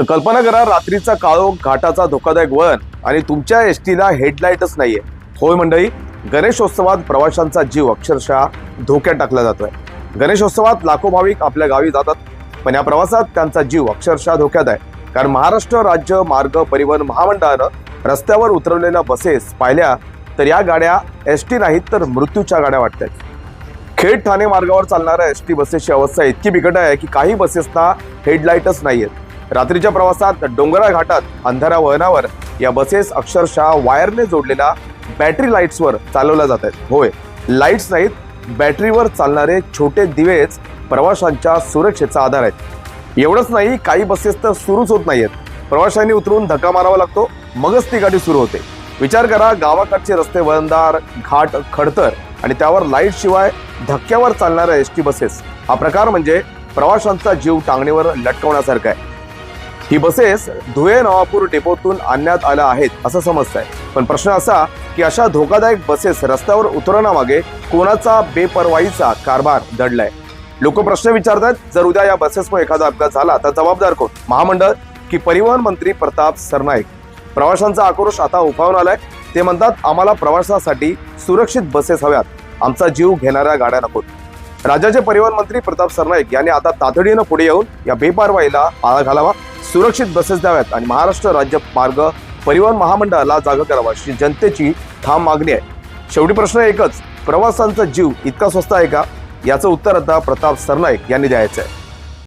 तर कल्पना करा रात्रीचा काळो घाटाचा धोकादायक वळण आणि तुमच्या एस टीला हेडलाईटच नाहीये. होय मंडळी गणेशोत्सवात प्रवाशांचा जीव अक्षरशः धोक्यात टाकला जातोय. गणेशोत्सवात लाखो भाविक आपल्या गावी जातात पण या प्रवासात त्यांचा जीव अक्षरशः धोक्यात आहे. कारण महाराष्ट्र राज्य मार्ग परिवहन महामंडळानं रस्त्यावर उतरवलेल्या बसेस पाहिल्या तर या गाड्या एस टी नाहीत तर मृत्यूच्या गाड्या वाटत आहेत खेड ठाणे मार्गावर चालणाऱ्या एस टी बसेसची अवस्था इतकी बिकट आहे की काही बसेसना हेडलाईटच नाही आहेत रात्रीच्या प्रवासात डोंगराळ घाटात अंधारा वळणावर या बसेस अक्षरशः वायरने जोडलेल्या बॅटरी लाईट्सवर चालवल्या जात आहेत. होय लाईट्स नाहीत बॅटरीवर चालणारे छोटे दिवेच प्रवाशांच्या सुरक्षेचा आधार आहेत. एवढंच नाही काही बसेस तर सुरूच होत नाहीयेत. प्रवाशांनी उतरून धक्का मारावा लागतो मगच ती गाडी सुरू होते. विचार करा गावाकडचे रस्ते वळणदार घाट खडतर आणि त्यावर लाइट शिवाय धक्क्यावर चालणाऱ्या एस टी बसेस. हा प्रकार म्हणजे प्रवाशांचा जीव टांगणीवर लटकवण्यासारखा आहे. ही बसेस धुळे नवापूर डेपोतून आणण्यात आल्या आहेत असं समजत आहे पण प्रश्न असा की अशा धोकादायक बसेस रस्त्यावर उतरवण्यामागे कोणाचा बेपरवाईचा कारभार दडलाय? लोक प्रश्न विचारतात जर उद्या या बसेसमुळे एखादा अपघात झाला तर जबाबदार कोण? महामंडळ की परिवहन मंत्री प्रताप सरनाईक? प्रवाशांचा आक्रोश आता उफावून आलाय. ते म्हणतात आम्हाला प्रवासासाठी सुरक्षित बसेस हव्यात. आमचा जीव घेणाऱ्या गाड्या नकोत राज्याचे परिवहन मंत्री प्रताप सरनाईक यांनी आता तातडीनं पुढे येऊन या बेपारवाईला आळा घालावा. सुरक्षित बसेस द्याव्यात आणि महाराष्ट्र राज्य मार्ग परिवहन महामंडळाला जागा करावा अशी जनतेची ठाम मागणी आहे. शेवटी प्रश्न एकच प्रवासांचा जीव इतका स्वस्त आहे का? याचं उत्तर आता प्रताप सरनाईक यांनी द्यायचं आहे